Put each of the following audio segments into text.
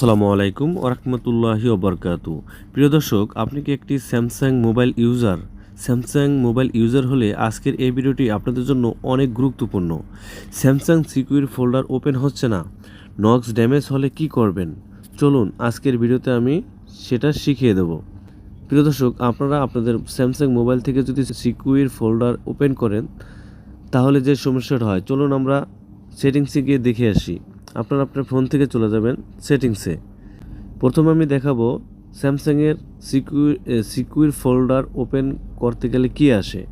আসসালামু আলাইকুম ওরহমতুল্লাহি ওবরকাতু প্রিয় দর্শক, আপনি কি একটি Samsung mobile user Samsung mobile user হলে আজকের এই ভিডিওটি আপনাদের জন্য অনেক গুরুত্বপূর্ণ। স্যামসাং সিকিউর ফোল্ডার ওপেন হচ্ছে না। নক্স ড্যামেজ হলে কি করবেন? চলুন, আজকের ভিডিওতে আমি সেটা শিখিয়ে দেব। প্রিয় দর্শক, আপনারা আপনাদের স্যামসাং মোবাইল থেকে যদি সিকিউর ফোল্ডার ওপেন করেন, তাহলে যে সমস্যাটা হয়, চলুন আমরা সেটিংসে গিয়ে দেখে আসি। আপনারা আপনার ফোন থেকে চলে যাবেন সেটিংসে। প্রথমে আমি দেখাবো স্যামসাংয়ের সিকিউর সিকিউর ফোল্ডার ওপেন করতে গেলে কি আসে।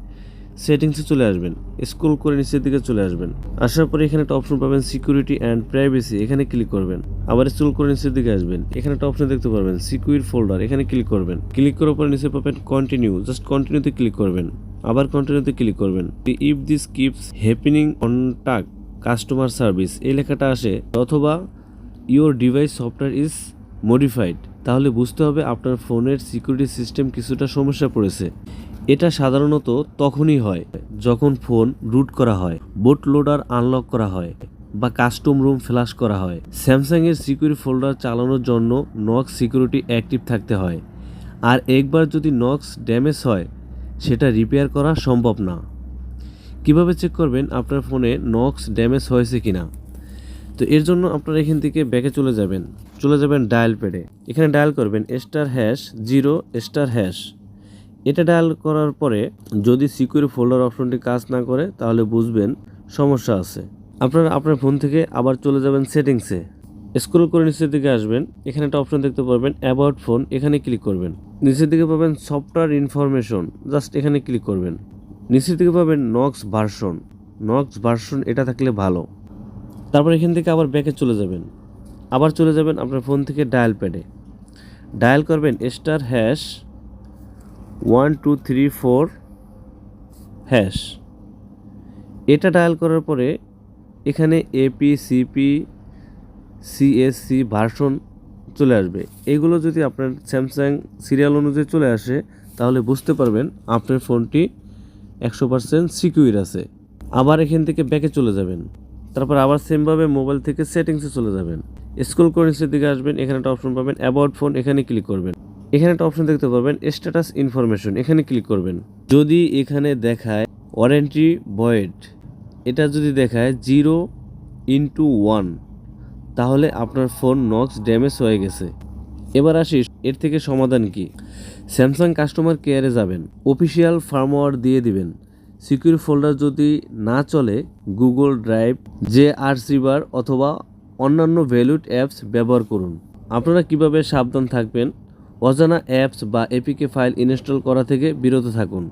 সেটিংসে চলে আসবেন, স্ক্রল করে নিচের দিকে চলে আসবেন। আসার পরে এখানে একটা অপশন পাবেন সিকিউরিটি অ্যান্ড প্রাইভেসি, এখানে ক্লিক করবেন। আবার স্ক্রল করে নিচের দিকে আসবেন, এখানে একটা অপশন দেখতে পারবেন, সিকিউর ফোল্ডার, এখানে ক্লিক করবেন। ক্লিক করার পরে নিচে পাবেন কন্টিনিউ, জাস্ট কন্টিনিউতে ক্লিক করবেন। আবার কন্টিনিউতে ক্লিক করবেন। If this keeps happening contact customer service এই লেখাটা আসে, অথবা your device software is modified তাহলে বুঝতে হবে আপনার ফোনের সিকিউরিটি সিস্টেম কিছুটা সমস্যা পড়েছে। এটা সাধারণত তখনই হয় যখন ফোন রুট করা হয় বুট লোডার আনলক করা হয়, বা কাস্টম রুম ফ্ল্যাশ করা হয়। স্যামসাংয়ের সিকিউরিটি ফোল্ডার চালানোর জন্য নক্স সিকিউরিটি অ্যাক্টিভ থাকতে হয়। আর একবার যদি নক্স ড্যামেজ হয়, সেটা রিপেয়ার করা সম্ভব না। কীভাবে চেক করবেন আপনার ফোনে নক্স ড্যামেজ হয়েছে কিনা? তো এর জন্য আপনারা এখান থেকে ব্যাকে চলে যাবেন। চলে যাবেন ডায়াল প্যাডে এখানে ডায়াল করবেন star hash zero star hash এটা ডায়াল করার পরে যদি সিকিউর ফোল্ডার অপশনটি কাজ না করে, তাহলে বুঝবেন সমস্যা আছে। আপনারা আপনার ফোন থেকে আবার চলে যাবেন সেটিংসে স্ক্রল করে নিচের দিকে আসবেন। এখানে একটা অপশন দেখতে পারবেন অ্যাবাউট ফোন এখানে ক্লিক করবেন। নিচের দিকে পাবেন সফটওয়্যার ইনফরমেশন জাস্ট এখানে ক্লিক করবেন। নিচের দিকে পাবেন নক্স ভার্সন নক্স ভার্সন এটা থাকলে ভালো। তারপর এখান থেকে আবার ব্যাকে চলে যাবেন। আবার চলে যাবেন আপনার ফোন থেকে ডায়াল প্যাডে ডায়াল করবেন star hash one two three four hash এটা ডায়াল করার পরে এখানে এপি সিপি সিএসসি ভার্সন চলে আসবে। এগুলো যদি আপনার স্যামসাং সিরিয়াল অনুযায়ী চলে আসে, তাহলে বুঝতে পারবেন আপনার ফোনটি একশো পার্সেন্ট সিকিউর আছে। আবার এখান থেকে ব্যাকে চলে যাবেন। তারপর আবার সেমভাবে মোবাইল থেকে সেটিংসে চলে যাবেন। স্কুল করেন্সের দিকে আসবেন, এখানে একটা অপশন পাবেন অ্যাবাউট ফোন এখানে ক্লিক করবেন। এখানে একটা অপশন দেখতে পাবেন স্ট্যাটাস ইনফরমেশন এখানে ক্লিক করবেন। যদি এখানে দেখায় ওয়ারেন্টি বয়েড এটা যদি দেখায় জিরো ইন্টু ওয়ান তাহলে আপনার ফোন নক্স ড্যামেজ হয়ে গেছে। এবার আসি, এর থেকে সমাধান কি? স্যামসাং কাস্টমার কেয়ারে যাবেন। অফিসিয়াল ফার্মওয়্যার দিয়ে দিবেন। সিকিউর ফোল্ডার যদি না চলে গুগল ড্রাইভ জে আর সিবার অথবা অন্যান্য ভ্যালুড অ্যাপস ব্যবহার করুন। আপনারা কীভাবে সাবধান থাকবেন? অজানা অ্যাপস বা এপিকে ফাইল ইনস্টল করা থেকে বিরত থাকুন।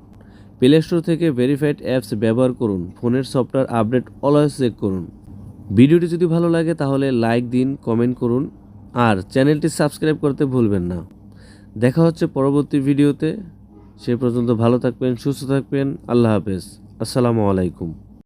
প্লে স্টোর থেকে ভেরিফাইড অ্যাপস ব্যবহার করুন। ফোনের সফটওয়্যার আপডেট অলওয়েজ চেক করুন। ভিডিওটি যদি ভালো লাগে তাহলে লাইক দিন কমেন্ট করুন। আর চ্যানেলটি সাবস্ক্রাইব করতে ভুলবেন না। দেখা হচ্ছে পরবর্তী ভিডিওতে। সে পর্যন্ত ভালো থাকবেন, সুস্থ থাকবেন। আল্লাহ হাফেজ। আসসালামু আলাইকুম।